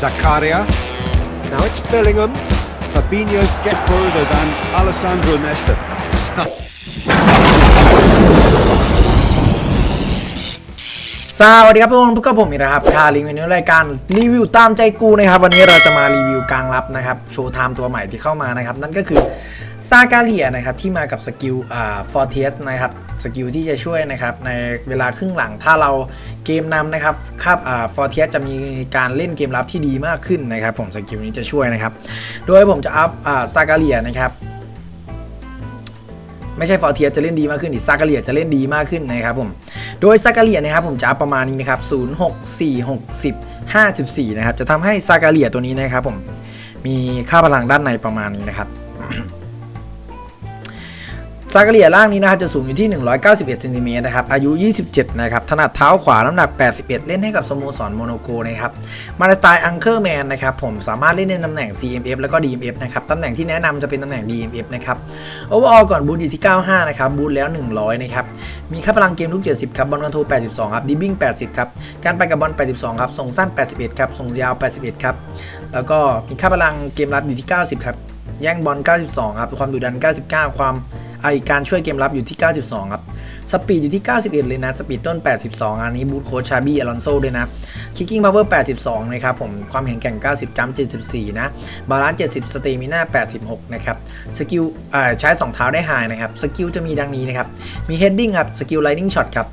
Zakaria. Now it's Bellingham. Fabinho gets further than Alessandro Nesta. สวัสดีครับทุกคนพบกับผมอีกนะครับชาลิงวันนี้รายการรีวิวตามใจกูนะครับวันนี้เราจะมารีวิวกลางรับนะครับโชว์ไทม์ตัวใหม่ที่เข้ามานะครับนั่นก็คือซากาเลียนะครับที่มากับสกิลอ่าฟอร์เทสนะครับสกิลที่จะช่วยนะครับในเวลาครึ่งหลังถ้าเราเกมนำนะครับครับอ่าฟอร์เทสจะมีการเล่นเกมรับที่ดีมากขึ้นนะครับผมสกิลนี้จะช่วยนะครับโดยผมจะอัพอ่าซากาเลียนะครับ ไม่ใช่ฟอร์เทียจะเล่นดีมากขึ้นอีกซากาเลียจะเล่นดีมากขึ้นนะครับผม โดยซากาเลียนะครับผมจะอัพประมาณนี้นะครับ0 6 4 6 10 54 นะครับจะทำให้ซากาเลียตัวนี้นะครับผมมีค่าพลังด้านในประมาณนี้นะครับ ซากาเลียร่างนี้นะครับจะสูงอยู่ที่ 191เซนติเมตรนะครับ อายุ 27 นะครับ ถนัดเท้าขวา น้ำหนัก 81 เล่นให้กับสโมสรโมโนโกนะครับ มาในสไตล์อังเ r อร์แมนนะครับ ผมสามารถเล่นในตำแหน่ง CMF แล้วก็ DMF นะครับ ตำแหน่งที่แนะนำจะเป็นตำแหน่ง DMF นะครับ โอเวอร์ออลก่อนบูทอยู่ที่ 95 นะครับ บูทแล้ว 100 นะครับ มีค่าพลังเกมทุก 70 ครับ บอลคอนโทร82 ครับ ดิบิ้ง 80 ครับ การไปกับบอล 82 ครับ ส่งสั้น 81 ครับ ส่งยาว 81 ครับ แล้วก็มีค่าพลังเกมรับอยู่ที่ 90 ครับ แย่งบอล 92 ครับ ความดุดัน 99 ความ ไอการช่วยเกมรับอยู่ที่ 92 ครับ สปีดอยู่ที่ 91 เลยนะ สปีดต้น 82 อันนี้บูทโคชาบี้อลอนโซด้วยนะ คิกกิ้งพาวเวอร์ 82 นะครับผม ความแข็งแกร่ง 90 จัมป์74 นะ บาลานซ์ 70 สเตมิน่า 86 นะครับ สกิลใช้ 2 เท้าได้ไฮนะครับ สกิลจะมีดังนี้นะครับ มี heading ครับ สกิล lightning shot ครับ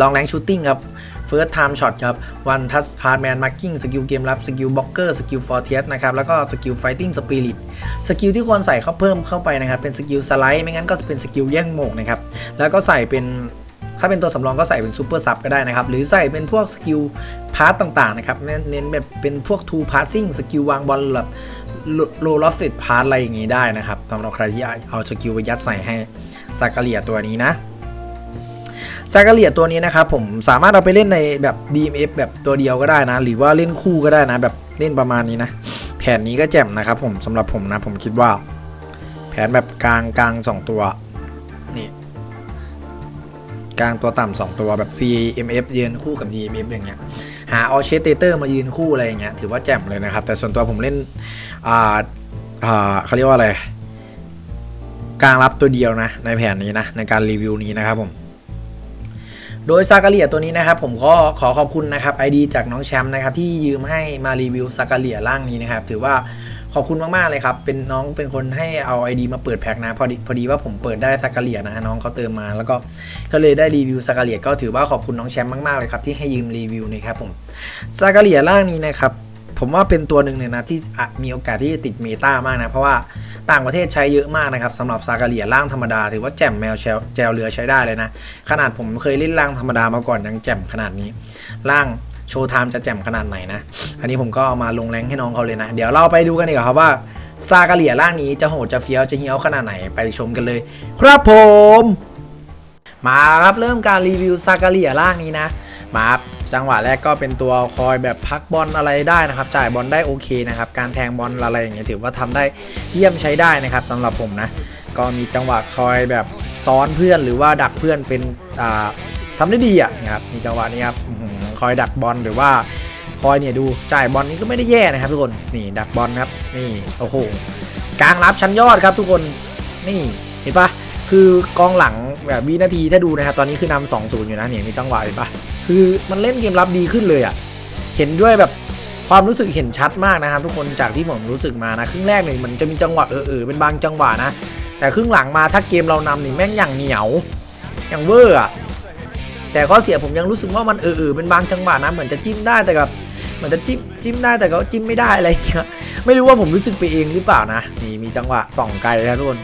ลองแรงชูตติ้งครับ First Time Shot ครับ One Touch Pass Man Marking สกิลเกมรับสกิลบล็อกเกอร์สกิลฟอร์เทียสนะครับแล้วก็สกิล Fighting Spirit สกิลที่ควรใส่เข้าเพิ่มเข้าไปนะครับเป็นสกิลสไลด์ไม่งั้นก็เป็นสกิลแย่งโหมกนะครับแล้วก็ใส่เป็นถ้าเป็นตัวสำรองก็ใส่เป็นซูเปอร์ซับก็ได้นะครับ หรือใส่เป็นพวกสกิลพาร์ตต่างๆนะครับ เน้นแบบเป็นพวก two passing สกิลวางบอลแบบโลลอฟเฟตพาร์ตอะไรอย่างงี้ได้นะครับสำหรับใครที่เอาสกิลไปยัดใส่ให้ซากาเลียตัวนี้นะ ซากาเลียตัวนี้นะครับผมสามารถเอาไปเล่นในแบบ DMF แบบตัวเดียวก็ได้นะ หรือว่าเล่นคู่ก็ได้นะ แบบเล่นประมาณนี้นะ แผนนี้ก็แจ่มนะครับผมสำหรับผมนะ ผมคิดว่า แผนแบบกลางกลางสองตัวนี่กลางตัวต่ำสองตัวแบบ CMF ยืนคู่กับ DMF อย่างเงี้ยหาออเชสเตเตอร์มายืนคู่อะไรอย่างเงี้ยถือว่าแจ่มเลยนะครับ แต่ส่วนตัวผมเล่นอ่าอ่าเขาเรียกว่าอะไรกลางรับตัวเดียวนะในแผนนี้นะในการรีวิวนี้นะครับผม โดยซากาเลียตัวนี้นะครับผมก็ขอขอบคุณนะครับ ID จากน้องแชมป์นะครับที่ยืมให้มารีวิวซากาเลียร่างนี้นะครับถือว่าขอบคุณมาก ๆ เลยครับ เป็นน้องเป็นคนให้เอา ID มาเปิดแพ็คนะพอดีพอดีว่าผมเปิดได้ซากาเลียนะน้องเขาเติมมา แล้วก็ก็เลยได้รีวิวซากาเลียก็ถือว่าขอบคุณน้องแชมป์มากๆเลยครับที่ให้ยืมรีวิวนะครับผมซากาเลียร่างนี้นะครับ ผมว่าเป็นตัวหนึ่งเลยนะที่มีโอกาสที่จะติดเมตามากนะ เพราะว่าต่างประเทศใช้เยอะมากนะครับสำหรับซากาเลียร่างธรรมดา ถือว่าแจ่มแมวแจวเรือใช้ได้เลยนะ ขนาดผมเคยเล่นร่างธรรมดามาก่อนยังแจ่มขนาดนี้ร่างโชว์ไทม์จะแจ่มขนาดไหนนะ อันนี้ผมก็เอามาลงแรงให้น้องเขาเลยนะ เดี๋ยวเราไปดูกันดีกว่าครับว่าซากาเลียร่างนี้จะโหดจะเฟี้ยวจะเฮี้ยวขนาดไหนไปชมกันเลย ครับผม มาครับเริ่มการรีวิวซากาเลียร่างนี้นะมาครับ จังหวะแรกก็เป็นตัวคอยแบบพักบอลอะไรได้นะครับ จ่ายบอลได้โอเคนะครับ การแทงบอลอะไรอย่างเงี้ยถือว่าทำได้เยี่ยมใช้ได้นะครับสำหรับผมนะ ก็มีจังหวะคอยแบบซ้อนเพื่อนหรือว่าดักเพื่อนเป็นอ่าทำได้ดีอะนะครับมีจังหวะนี้ครับคอยดักบอลหรือว่าคอยเนี่ยดูจ่ายบอลนี้ก็ไม่ได้แย่นะครับทุกคนนี่ดักบอลครับนี่โอ้โหกลางรับชั้นยอดครับทุกคนนี่เห็นปะคือกองหลังแบบวินาทีถ้าดูนะครับ ตอนนี้คือนำสองศูนย์อยู่นะเนี่ยมีจังหวะเห็นปะ คือมันเล่นเกมรับดีขึ้นเลยอะเห็นด้วยแบบความรู้สึกเห็นชัดมากนะครับ ทุกคนจากที่ผมรู้สึกมานะครึ่งแรกเนี่ยมันจะมีจังหวะเออๆเป็นบางจังหวะนะ แต่ครึ่งหลังมาถ้าเกมเรานำนี่แม่งอย่างเหนียวอย่างเวอร์อะแต่ข้อเสียผมยังรู้สึกว่ามันเออๆเป็นบางจังหวะนะเหมือนจะจิ้มได้แต่กับเหมือนจะจิ้มจิ้มได้แต่ก็จิ้มไม่ได้อะไรอย่างเงี้ยไม่รู้ว่าผมรู้สึกไปเองหรือเปล่านะนี่มีจังหวะส่องไกลนะทุกคน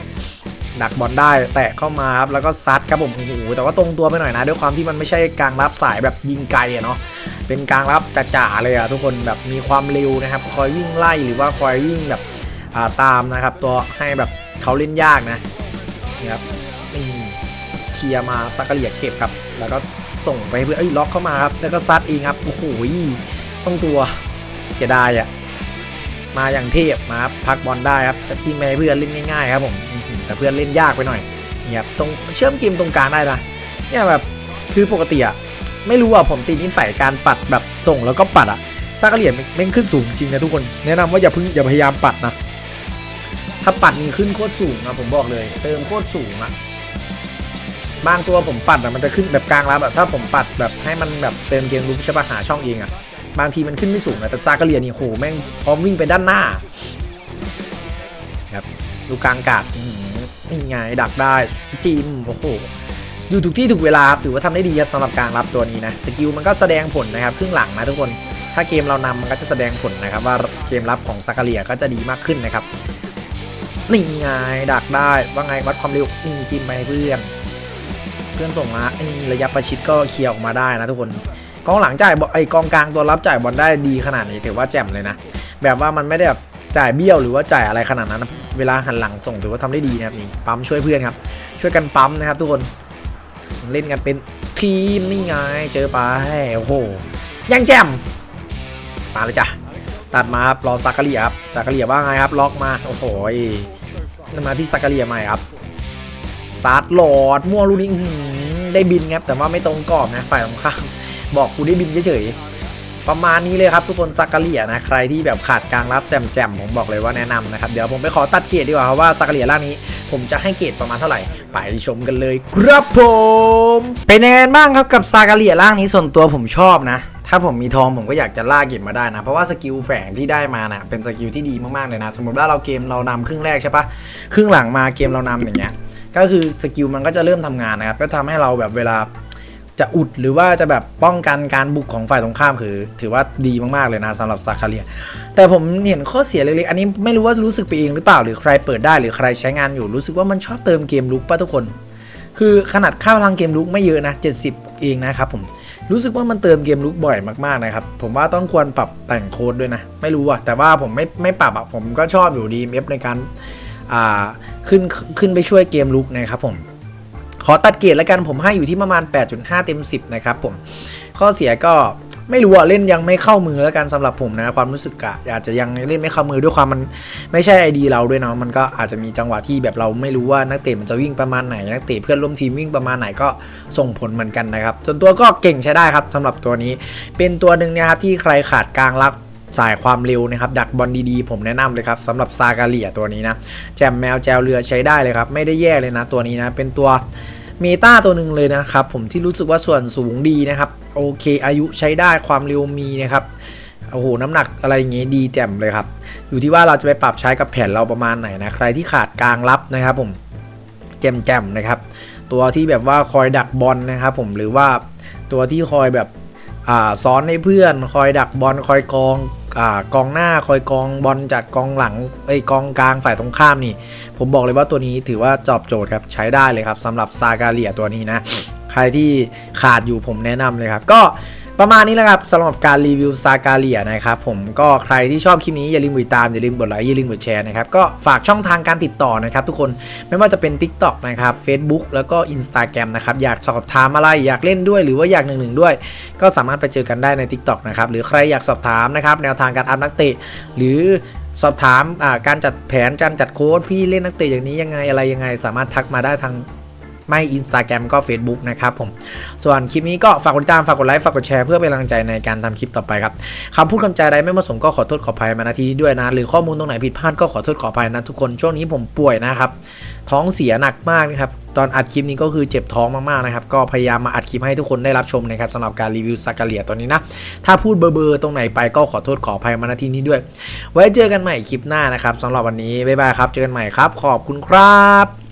ดักบอลได้ แตะเข้ามาครับแล้วก็ซัดครับผมโอ้โหแต่ว่าตรงตัวไปหน่อยนะด้วยความที่มันไม่ใช่กลางรับสายแบบยิงไกลอะเนาะเป็นกลางรับจ๋าๆเลยอะทุกคนแบบมีความเร็วนะครับ คอยวิ่งไล่หรือว่าคอยวิ่งแบบาตามนะครับ ตัวให้แบบเขาเล่นยากนะนี่ครับนี่เคลียร์มาซักเหลียเก็บครับ แล้วก็ส่งไปเพื่อเอ้ยล็อกเข้ามาครับแล้วก็ซัดเองครับโอ้โหต้องตัวเสียดายอะมาอย่างเทพมาครับพักบอลได้ครับจะจิ้มไปเพื่อนเล่นง่ายๆครับผม แต่เพื่อนเล่นยากไปหน่อยเนี่ครับตรงเชื่อมเกมตรงกลางได้นะเนี่ยแบบคือปกติอะไม่รู้อะผมติดนิสัยการปัดแบบส่งแล้วก็ปัดอะซากาเลียแม่งขึ้นสูงจริงนะทุกคนแนะนำว่าอย่าเพิ่งอย่าพยายามปัดนะถ้าปัดนี่ขึ้นโคตรสูงนะผมบอกเลย เติมโคตรสูงอะบางตัวผมปัดอะมันจะขึ้นแบบกลางรับอะถ้าผมปัดแบบให้มันแบบเติมเกมลุกใช่ปะหาช่องเองอะบางทีมันขึ้นไม่สูงนะแต่ซากาเลียนี่โหแม่งพร้อมวิ่งไปด้านหน้าครับลูกลางกาด นี่ไงดักได้จิมโอ้โหอยู่ถูกที่ถูกเวลาครับถือว่าทำได้ดีครับสำหรับกางรับตัวนี้นะสกิลมันก็แสดงผลนะครับครึ่งหลังนะทุกคนถ้าเกมเรานำมันก็จะแสดงผลนะครับ ว่าเกมรับของซากาเลียก็จะดีมากขึ้นนะครับนี่ไงดักได้ว่าไงวัดความเร็วนี่จิ้มไปเพื่อนเพื่อนส่งมานี่ระยะประชิดก็เคลียร์ออกมาได้นะทุกคนกองหลังจ่ายไอ้กองกลางตัวรับจ่ายบอลได้ดีขนาดนี้ถือว่าแจ่มเลยนะแบบว่ามันไม่ได้แบบ จ่ายเบี้ยวหรือว่าจ่ายอะไรขนาดนั้น เวลาหันหลังส่งถือว่าทำได้ดีนะครับนี่ปั๊มช่วยเพื่อนครับ ช่วยกันปั๊มนะครับ ทุกคนเล่นกันเป็นทีมนี่ไงเจอไปโอ้โหยังแจ่มมาเลยจ้ะตัดมาครับรอซากาเลียครับซากาเลียว่าไงครับ ล็อกมาโอ้โหมาที่ซากาเลียใหม่ครับซาร์ดหลอดมั่วลูกนี้ได้บินครับแต่ว่าไม่ตรงกรอบนะฝ่ายตรงข้ามบอกกูได้บินเฉยๆ ประมาณนี้เลยครับทุกคนซักกะเลียนะใครที่แบบขาดกลางรับแจมๆผมบอกเลยว่าแนะนำนะครับเดี๋ยวผมไปขอตัดเกรดดีกว่าครับว่าซักกะเลียร่างนี้ ผมจะให้เกรดประมาณเท่าไหร่ไปชมกันเลยครับผมเป็นยังไงบ้างครับกับซากาเลียร่างนี้ส่วนตัวผมชอบนะถ้าผมมีทองผมก็อยากจะล่าเก็บมาได้นะ เพราะว่าสกิลแฝงที่ได้มานะเป็นสกิลที่ดีมากๆเลยนะ สมมติว่าเราเกมเรานำครึ่งแรกใช่ปะครึ่งหลังมาเกมเรานำอย่างเงี้ยก็คือสกิลมันก็จะเริ่มทำงานนะครับก็ทำให้เราแบบเวลา จะอุดหรือว่าจะแบบป้องกันการบุกของฝ่ายตรงข้ามคือ ถือว่าดีมากๆเลยนะสำหรับซาคาเรีย แต่ผมเห็นข้อเสียเล็กๆ อันนี้ไม่รู้ว่ารู้สึกไปเองหรือเปล่าหรือใครเปิดได้หรือใครใช้งานอยู่รู้สึกว่ามันชอบเติมเกมลุกป่ะทุกคน คือขนาดค่าพลังเกมลุกไม่เยอะนะ 70 เองนะครับผมรู้สึกว่ามันเติมเกมลุกบ่อยมากๆนะครับ ผมว่าต้องควรปรับแต่งโค้ดด้วยนะ ไม่รู้อะแต่ว่าผมไม่ไม่ปรับอะผมก็ชอบอยู่ดีเอฟในการอ่าขึ้นขึ้นไปช่วยเกมลุกนะครับผม ขอตัดเกรดแล้วกันผมให้อยู่ที่ประมาณ 8.5 เต็ม 10 นะครับผม ข้อเสียก็ไม่รู้อะเล่นยังไม่เข้ามือแล้วกันสำหรับผมนะความรู้สึกอะอาจจะยังเล่นไม่เข้ามือด้วยความมันไม่ใช่ไอดีเราด้วยเนาะมันก็อาจจะมีจังหวะที่แบบเราไม่รู้ว่านักเตะมันจะวิ่งประมาณไหนนักเตะเพื่อนร่วมทีมวิ่งประมาณไหนก็ส่งผลเหมือนกันนะครับส่วนตัวก็เก่งใช้ได้ครับสำหรับตัวนี้ เป็นตัวหนึ่งนะครับที่ใครขาดกลางรับ สายความเร็วนะครับ ดักบอลดีๆ ผมแนะนำเลยครับสำหรับซากาเลียตัวนี้นะ แจมแมวแจวเรือใช้ได้เลยครับ ไม่ได้แย่เลยนะตัวนี้นะ เป็นตัวเมตาตัวหนึ่งเลยนะครับ ผมที่รู้สึกว่าส่วนสูงดีนะครับ โอเคอายุใช้ได้ความเร็วมีนะครับโอ้โห น้ำหนักอะไรอย่างงี้ดีแจ่มเลยครับ อยู่ที่ว่าเราจะไปปรับใช้กับแผนเราประมาณไหนนะ ใครที่ขาดกลางรับนะครับผมแจ่มๆนะครับ ตัวที่แบบว่าคอยดักบอลนะครับผม หรือว่าตัวที่คอยแบบอ่าซ้อนให้เพื่อน คอยดักบอล คอยกอง อกองหน้าคอยกองบอลจากกองหลังไอกองกลางฝ่ายตรงข้ามนี่ ผมบอกเลยว่าตัวนี้ถือว่าจอบโจทย์ครับใช้ได้เลยครับสำหรับซากาเลียตัวนี้นะ ใครที่ขาดอยู่ผมแนะนำเลยครับ ก็ ประมาณนี้แหละครับสำหรับการรีวิวซากาเลียนะครับผมก็ใครที่ชอบคลิปนี้อย่าลืมกดติดตามอย่าลืมกดไลค์อย่าลืมกดแชร์นะครับก็ฝากช่องทางการติดต่อนะครับทุกคนไม่ว่าจะเป็น TikTok นะครับ Facebook แล้วก็ Instagram นะครับอยากสอบถามอะไรอยากเล่นด้วยหรือว่าอยากหนึ่งหนึ่งด้วย ก็สามารถไปเจอกันได้ใน TikTok นะครับหรือใครอยากสอบถามนะครับแนวทางการอัพนักเตะหรือสอบถามการจัดแผนการจัดโค้ดพี่เล่นนักเตะอย่างนี้ยังไงอะไรยังไง สามารถทักมาได้ทาง ไม่ Instagram ก็ Facebook นะครับผม ส่วนคลิปนี้ก็ฝากกดติดตาม ฝากกดไลค์ ฝากกดแชร์เพื่อเป็นกำลังใจในการทำคลิปต่อไปครับคำพูดคำจาใดไม่เหมาะสมก็ขอโทษขออภัยมาณที่นี้ด้วยนะ หรือข้อมูลตรงไหนผิดพลาดก็ขอโทษขออภัยนะทุกคน ช่วงนี้ผมป่วยนะครับ ท้องเสียหนักมากนะครับ ตอนอัดคลิปนี้ก็คือเจ็บท้องมากๆนะครับ ก็พยายามมาอัดคลิปให้ทุกคนได้รับชมนะครับสำหรับการรีวิวซากาเลียตัวนี้นะ ถ้าพูดเบอร์ๆตรงไหนไปก็ขอโทษขออภัยมาณที่นี้ด้วย ไว้เจอกันใหม่คลิปหน้านะครับสำหรับวันนี้บ๊ายบายครับ เจอกันใหม่ครับ ขอบคุณครับ